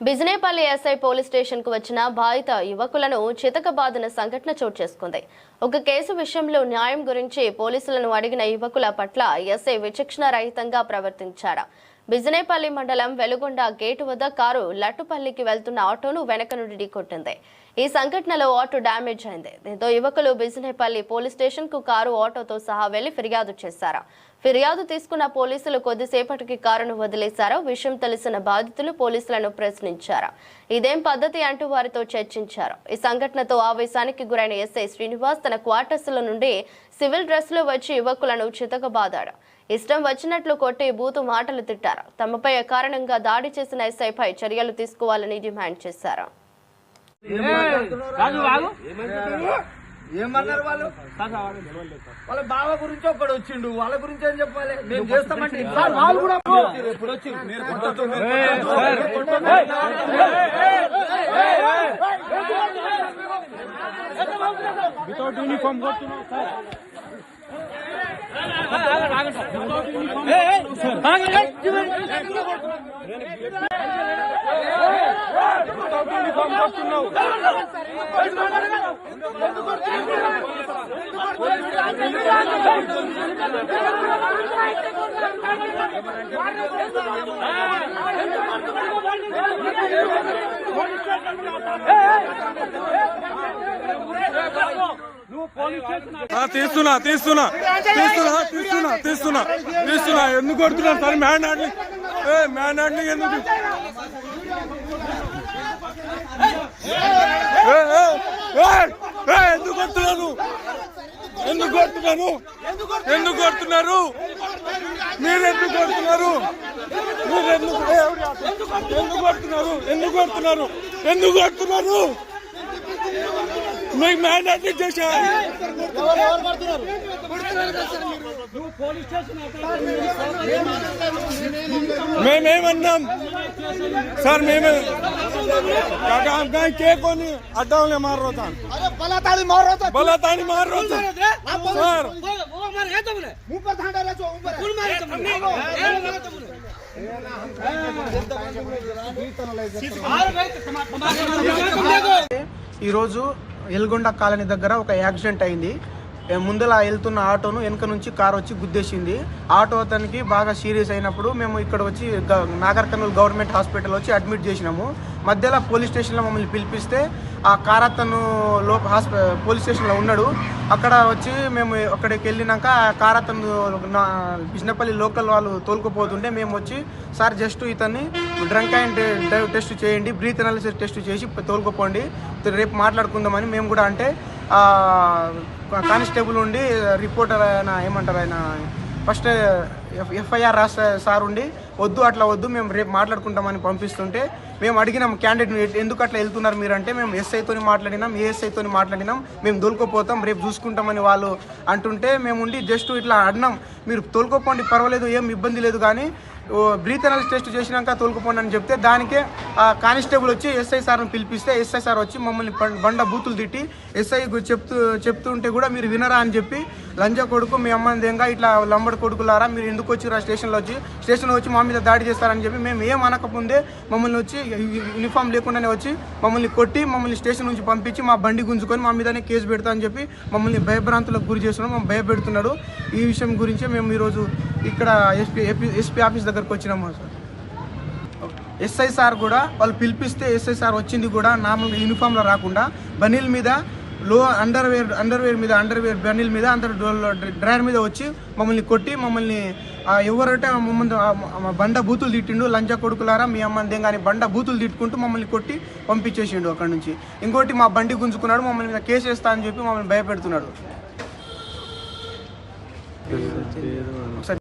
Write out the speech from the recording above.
Bijinepalli SI police స్టేషన్కు వచ్చిన బాధిత యువకులను చితకబాదిన సంఘటన చోటు చేసుకుంది. ఒక కేసు విషయంలో న్యాయం గురించి పోలీసులను అడిగిన యువకుల పట్ల ఎస్ఐ విచక్షణ రహితంగా ప్రవర్తించారు. బిజినేపల్లి మండలం వెలుగొండ గేటు వద్ద కారు లట్టుపల్లికి వెళ్తున్న ఆటోను వెనక నుండి ఢీకొట్టింది. ఈ సంఘటనలో ఆటో డ్యామేజ్ అయింది. దీంతో యువకులు బిజినేపల్లి పోలీస్ స్టేషన్కు కారు ఆటోతో సహా వెళ్ళి ఫిర్యాదు చేశారు. ఫిర్యాదు తీసుకున్న పోలీసులు కొద్దిసేపటికి కారును వదిలేశారు. విషయం తెలిసిన బాధితులు పోలీసులను ప్రశ్నించారు. ఇదేం పద్ధతి అంటూ వారితో చర్చించారు. ఈ సంఘటనతో ఆవేశానికి గురైన ఎస్ఐ శ్రీనివాస్ తన క్వార్టర్స్లో నుండి సివిల్ డ్రెస్లో వచ్చి యువకులను చితకబాదాడు ఇష్టం వచ్చినట్లు కొట్టి బూతు మాటలు తిట్టారు. తమపై అకారణంగా దాడి చేసిన ఎస్ఐపై చర్యలు తీసుకోవాలని డిమాండ్ చేశారు. ఏమన్నారు వాళ్ళు వాళ్ళ బావ గురించి ఒకడు వచ్చిండు వాళ్ళ గురించి ఏం చెప్పాలి మేము చేస్తామంటే సార్ వాళ్ళు కూడా ఎప్పుడు. వితౌట్ యూనిఫామ్ కొడుతున్నావు సార్ ఆ, తీస్తున్నా తీస్తున్నా. తీస్తున్నా తీస్తున్నా తీస్తున్నా. తీస్తున్నా. ఎందుకు కొడుతున్నా sir? Manhandling. Manhandling ఎందుకు? ఎందుకు కొడుతున్నారు? ఎందుకు కొడుతున్నారు? ఎందుకు కొడుతున్నారు? మీరు ఎందుకు కొడుతున్నారు మీరు ఎందుకు ఎందుకు కొడుతున్నారు? ఎందుకు కొడుతున్నారు? ఎందుకు కొడుతున్నారు? మీకు మ్యాన్ హ్యాండ్లింగ్ చేశా మేమేమన్నాం? సార్ మేమే કાકા આમ કઈ કે કોની અડાવલે માર ఈరోజు ఎల్గొండ కాలనీ దగ్గర ఒక యాక్సిడెంట్ అయింది. ముందల వెళ్తున్న ఆటోను వెనక నుంచి కార్ వచ్చి గుద్దేసింది. ఆటో అతనికి బాగా సీరియస్ అయినప్పుడు మేము ఇక్కడ వచ్చి గ- నాగర్ కర్నూలు గవర్నమెంట్ హాస్పిటల్ వచ్చి అడ్మిట్ చేసినాము. మధ్యలో పోలీస్ స్టేషన్లో మమ్మల్ని పిలిపిస్తే ఆ కార్ అతను లో హాస్ప పోలీస్ స్టేషన్లో ఉన్నాడు. అక్కడ వచ్చి మేము అక్కడికి వెళ్ళినాక ఆ కార్ అతను నా బిజినపల్లి లోకల్ వాళ్ళు తోలుకుపోతుంటే మేము వచ్చి సార్ జస్ట్ ఇతన్ని డ్రంక్ అండ్ డ్రైవ్ టెస్ట్ చేయండి బ్రీత్ అనాలిసిస్ టెస్ట్ చేసి తోలుకుపోండి. రేపు మాట్లాడుకుందామని మేము కూడా అంటే కానిస్టేబుల్ ఉండి రిపోర్టర్ ఆయన ఏమంటారు ఆయన ఫస్ట్ ఎఫ్ఐఆర్ రాష్ట్ర సార్ ఉండి వద్దు అట్లా వద్దు మేము రేపు మాట్లాడుకుంటామని పంపిస్తుంటే మేము అడిగినాం క్యాండిడేట్ ఎందుకు అట్లా వెళ్తున్నారు మీరు అంటే మేము ఎస్ఐతో మాట్లాడినాం ఏఎస్ఐతో మాట్లాడినాం మేము తోలుకోపోతాం రేపు చూసుకుంటామని వాళ్ళు అంటుంటే మేము ఉండి జస్ట్ ఇట్లా అడినాం మీరు తోలుకోపోండి పర్వాలేదు ఏం ఇబ్బంది లేదు కానీ బ్రీత్ అనాలిసిస్ టెస్ట్ చేసినాక తోలుకుపోండి అని చెప్తే దానికే ఆ కానిస్టేబుల్ వచ్చి ఎస్ఐ సార్ని పిలిపిస్తే ఎస్ఐ సార్ వచ్చి మమ్మల్ని బండ బూతులు తిట్టి ఎస్ఐ చెప్తూ చెప్తుంటే కూడా మీరు వినరా అని చెప్పి లంజ కొడుకు మీ అమ్మ దేంగా ఇట్లా లంబడి కొడుకులారా మీరు ఎందుకు వచ్చిరా స్టేషన్లో వచ్చి స్టేషన్లో వచ్చి మా మీద దాడి చేస్తారని చెప్పి మేము ఏం అనకముందే మమ్మల్ని వచ్చి యూనిఫామ్ లేకుండానే వచ్చి మమ్మల్ని కొట్టి మమ్మల్ని స్టేషన్ నుంచి పంపించి మా బండి గుంజుకొని మా మీదనే కేసు పెడతా అని చెప్పి మమ్మల్ని భయభ్రాంతులకు గురి చేస్తున్నాం మమ్మల్ని భయపెడుతున్నాడు. ఈ విషయం గురించి మేము ఈరోజు ఇక్కడ ఎస్పీ ఎస్పీ ఆఫీస్ దగ్గరకు వచ్చినాము సార్ ఎస్ఐ సార్ కూడా వాళ్ళు పిలిపిస్తే ఎస్ఐ సార్ వచ్చింది కూడా నార్మల్గా యూనిఫామ్లో రాకుండా బనీల్ మీద లో అండర్ వేర్ అండర్ వేర్ మీద అండర్ వేర్ బనీల్ మీద అందరు డ్రైవర్ మీద వచ్చి మమ్మల్ని కొట్టి మమ్మల్ని ఆ మమ్మల్ని బండ బూతులు తిట్టిండు లంజ కొడుకులారా మీ అమ్మందేం కానీ బండ బూతులు తిట్టుకుంటూ మమ్మల్ని కొట్టి పంపించేసిండు అక్కడ నుంచి. ఇంకోటి మా బండి గుంజుకున్నాడు మమ్మల్ని మీద కేసు వేస్తా అని చెప్పి మమ్మల్ని భయపెడుతున్నాడు. ఒకసారి